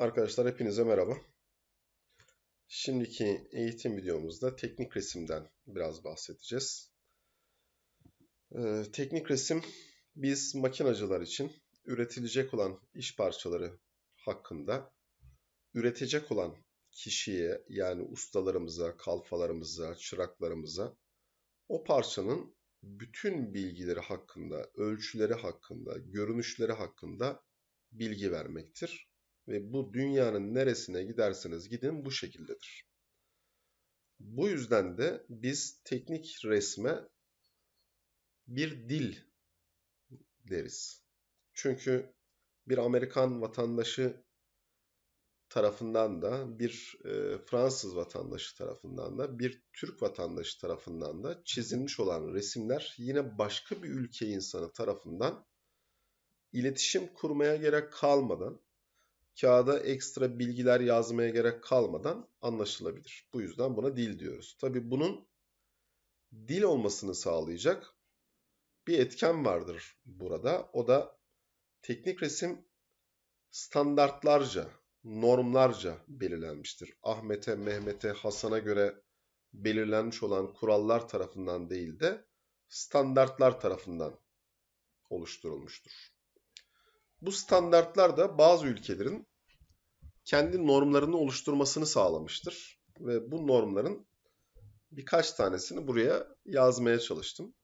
Arkadaşlar hepinize merhaba. Şimdiki eğitim videomuzda teknik resimden biraz bahsedeceğiz. Ee, teknik resim biz makinacılar için üretilecek olan iş parçaları hakkında üretecek olan kişiye yani ustalarımıza, kalfalarımıza, çıraklarımıza o parçanın bütün bilgileri hakkında, ölçüleri hakkında, görünüşleri hakkında bilgi vermektir ve bu dünyanın neresine giderseniz gidin bu şekildedir. Bu yüzden de biz teknik resme bir dil deriz. Çünkü bir Amerikan vatandaşı tarafından da bir e, Fransız vatandaşı tarafından da bir Türk vatandaşı tarafından da çizilmiş olan resimler yine başka bir ülke insanı tarafından iletişim kurmaya gerek kalmadan kağıda ekstra bilgiler yazmaya gerek kalmadan anlaşılabilir. Bu yüzden buna dil diyoruz. Tabii bunun dil olmasını sağlayacak bir etken vardır burada. O da teknik resim standartlarca, normlarca belirlenmiştir. Ahmet'e, Mehmet'e, Hasan'a göre belirlenmiş olan kurallar tarafından değil de standartlar tarafından oluşturulmuştur. Bu standartlar da bazı ülkelerin kendi normlarını oluşturmasını sağlamıştır. Ve bu normların birkaç tanesini buraya yazmaya çalıştım.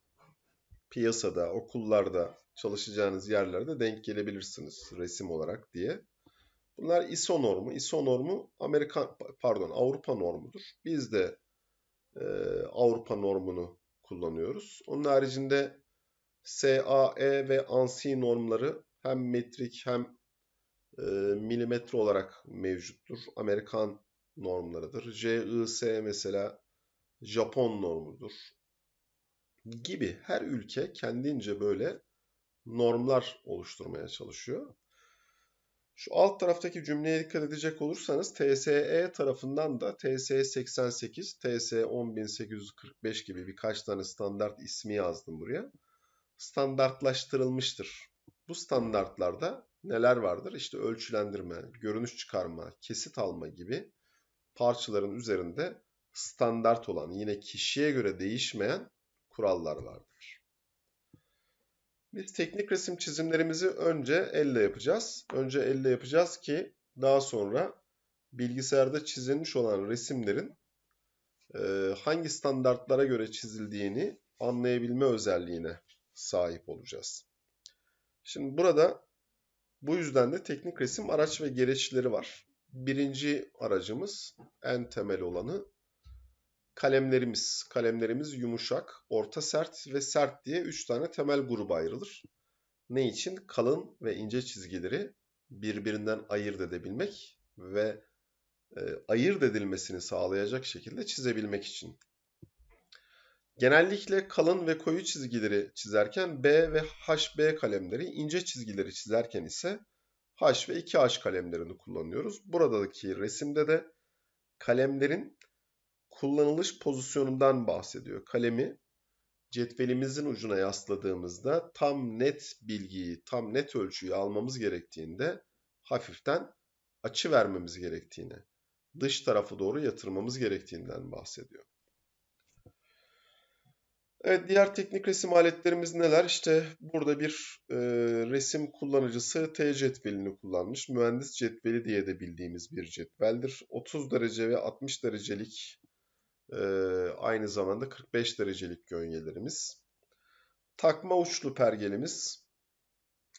Piyasada, okullarda, çalışacağınız yerlerde denk gelebilirsiniz resim olarak diye. Bunlar ISO normu. ISO normu Amerikan pardon Avrupa normudur. Biz de e, Avrupa normunu kullanıyoruz. Onun haricinde SAE ve ANSI normları hem metrik hem e, milimetre olarak mevcuttur. Amerikan normlarıdır. JIS mesela Japon normudur. Gibi her ülke kendince böyle normlar oluşturmaya çalışıyor. Şu alt taraftaki cümleye dikkat edecek olursanız TSE tarafından da TSE 88, TSE 10845 gibi birkaç tane standart ismi yazdım buraya. Standartlaştırılmıştır. Bu standartlarda neler vardır? İşte ölçülendirme, görünüş çıkarma, kesit alma gibi parçaların üzerinde standart olan, yine kişiye göre değişmeyen kurallar vardır. Biz teknik resim çizimlerimizi önce elle yapacağız. Önce elle yapacağız ki daha sonra bilgisayarda çizilmiş olan resimlerin e, hangi standartlara göre çizildiğini anlayabilme özelliğine sahip olacağız. Şimdi burada bu yüzden de teknik resim araç ve gereçleri var. Birinci aracımız en temel olanı kalemlerimiz. Kalemlerimiz yumuşak, orta sert ve sert diye üç tane temel gruba ayrılır. Ne için? Kalın ve ince çizgileri birbirinden ayırt edebilmek ve e, ayırt edilmesini sağlayacak şekilde çizebilmek için. Genellikle kalın ve koyu çizgileri çizerken B ve HB kalemleri, ince çizgileri çizerken ise H ve 2H kalemlerini kullanıyoruz. Buradaki resimde de kalemlerin kullanılış pozisyonundan bahsediyor. Kalemi cetvelimizin ucuna yasladığımızda tam net bilgiyi, tam net ölçüyü almamız gerektiğinde hafiften açı vermemiz gerektiğini, dış tarafı doğru yatırmamız gerektiğinden bahsediyor. Evet, diğer teknik resim aletlerimiz neler? İşte burada bir e, resim kullanıcısı T cetvelini kullanmış. Mühendis cetveli diye de bildiğimiz bir cetveldir. 30 derece ve 60 derecelik e, aynı zamanda 45 derecelik gönyelerimiz. Takma uçlu pergelimiz,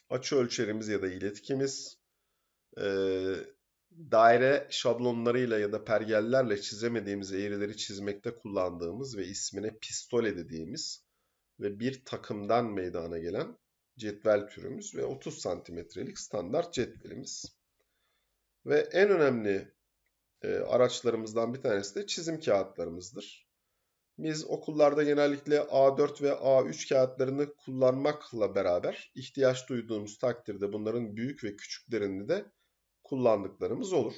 açı ölçerimiz ya da iletkimiz, e, daire şablonlarıyla ya da pergellerle çizemediğimiz eğrileri çizmekte kullandığımız ve ismine pistole dediğimiz ve bir takımdan meydana gelen cetvel türümüz ve 30 santimetrelik standart cetvelimiz. Ve en önemli e, araçlarımızdan bir tanesi de çizim kağıtlarımızdır. Biz okullarda genellikle A4 ve A3 kağıtlarını kullanmakla beraber ihtiyaç duyduğumuz takdirde bunların büyük ve küçüklerini de kullandıklarımız olur.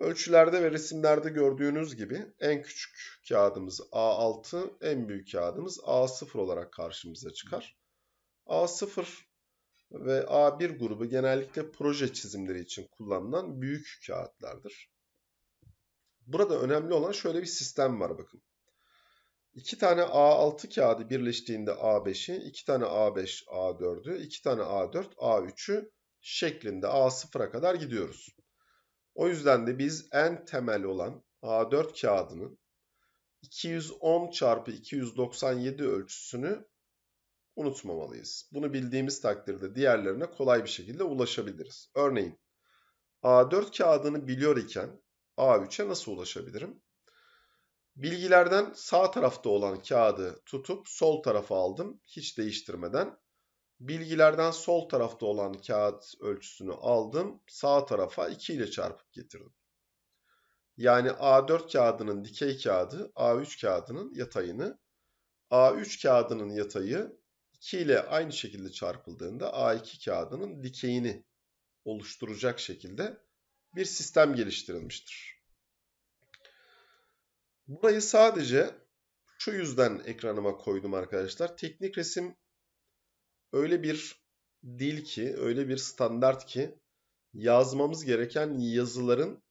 Ölçülerde ve resimlerde gördüğünüz gibi en küçük kağıdımız A6, en büyük kağıdımız A0 olarak karşımıza çıkar. A0 ve A1 grubu genellikle proje çizimleri için kullanılan büyük kağıtlardır. Burada önemli olan şöyle bir sistem var bakın. İki tane A6 kağıdı birleştiğinde A5'i, iki tane A5 A4'ü, iki tane A4 A3'ü şeklinde A0'a kadar gidiyoruz. O yüzden de biz en temel olan A4 kağıdının 210 çarpı 297 ölçüsünü unutmamalıyız. Bunu bildiğimiz takdirde diğerlerine kolay bir şekilde ulaşabiliriz. Örneğin A4 kağıdını biliyor iken A3'e nasıl ulaşabilirim? Bilgilerden sağ tarafta olan kağıdı tutup sol tarafa aldım hiç değiştirmeden. Bilgilerden sol tarafta olan kağıt ölçüsünü aldım sağ tarafa 2 ile çarpıp getirdim. Yani A4 kağıdının dikey kağıdı A3 kağıdının yatayını, A3 kağıdının yatayı 2 ile aynı şekilde çarpıldığında A2 kağıdının dikeyini oluşturacak şekilde bir sistem geliştirilmiştir. Burayı sadece şu yüzden ekranıma koydum arkadaşlar. Teknik resim öyle bir dil ki, öyle bir standart ki yazmamız gereken yazıların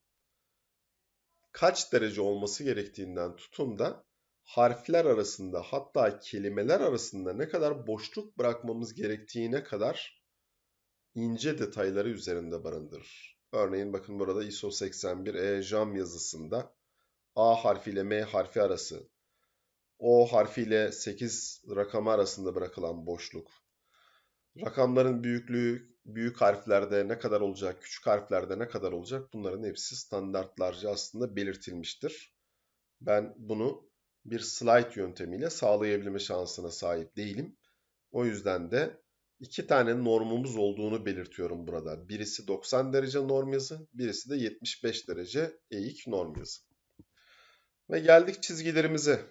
kaç derece olması gerektiğinden tutun da harfler arasında hatta kelimeler arasında ne kadar boşluk bırakmamız gerektiğine kadar ince detayları üzerinde barındırır. Örneğin bakın burada ISO 81 E jam yazısında A harfi ile M harfi arası, O harfi ile 8 rakamı arasında bırakılan boşluk, rakamların büyüklüğü büyük harflerde ne kadar olacak, küçük harflerde ne kadar olacak bunların hepsi standartlarca aslında belirtilmiştir. Ben bunu bir slide yöntemiyle sağlayabilme şansına sahip değilim. O yüzden de iki tane normumuz olduğunu belirtiyorum burada. Birisi 90 derece norm yazı, birisi de 75 derece eğik norm yazı. Ve geldik çizgilerimize.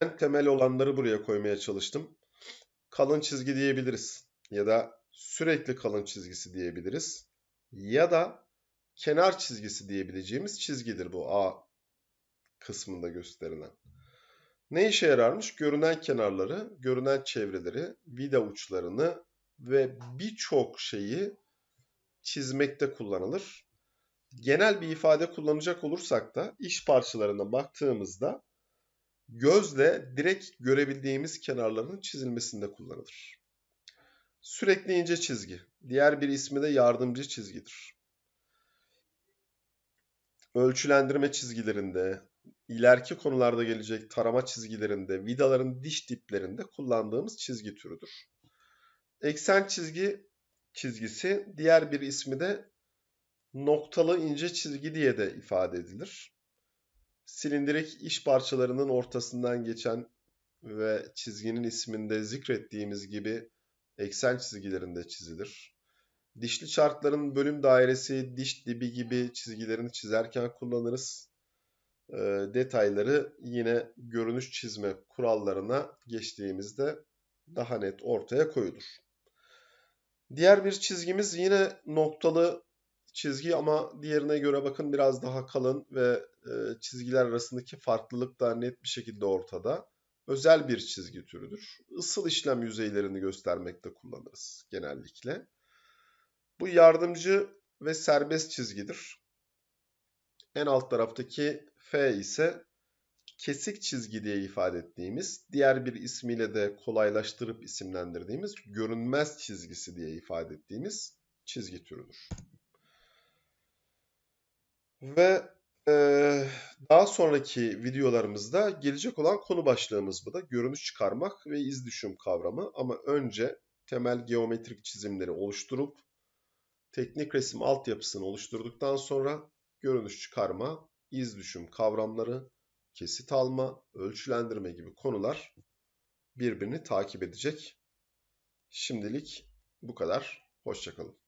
En temel olanları buraya koymaya çalıştım. Kalın çizgi diyebiliriz. Ya da sürekli kalın çizgisi diyebiliriz. Ya da kenar çizgisi diyebileceğimiz çizgidir bu A kısmında gösterilen. Ne işe yararmış? Görünen kenarları, görünen çevreleri, vida uçlarını ve birçok şeyi çizmekte kullanılır. Genel bir ifade kullanacak olursak da iş parçalarına baktığımızda gözle direkt görebildiğimiz kenarların çizilmesinde kullanılır. Sürekli ince çizgi, diğer bir ismi de yardımcı çizgidir. Ölçülendirme çizgilerinde, ileriki konularda gelecek tarama çizgilerinde, vidaların diş diplerinde kullandığımız çizgi türüdür. Eksen çizgi çizgisi diğer bir ismi de noktalı ince çizgi diye de ifade edilir. Silindirik iş parçalarının ortasından geçen ve çizginin isminde zikrettiğimiz gibi eksen çizgilerinde çizilir. Dişli çarkların bölüm dairesi, diş dibi gibi çizgilerini çizerken kullanırız. E, detayları yine görünüş çizme kurallarına geçtiğimizde daha net ortaya koyulur. Diğer bir çizgimiz yine noktalı çizgi ama diğerine göre bakın biraz daha kalın ve e, çizgiler arasındaki farklılık da net bir şekilde ortada. Özel bir çizgi türüdür. Isıl işlem yüzeylerini göstermekte kullanırız genellikle. Bu yardımcı ve serbest çizgidir. En alt taraftaki F ise kesik çizgi diye ifade ettiğimiz, diğer bir ismiyle de kolaylaştırıp isimlendirdiğimiz görünmez çizgisi diye ifade ettiğimiz çizgi türüdür. Ve e, daha sonraki videolarımızda gelecek olan konu başlığımız bu da görünüş çıkarmak ve iz düşüm kavramı. Ama önce temel geometrik çizimleri oluşturup teknik resim altyapısını oluşturduktan sonra görünüş çıkarma, iz düşüm kavramları, kesit alma, ölçülendirme gibi konular birbirini takip edecek. Şimdilik bu kadar. Hoşçakalın.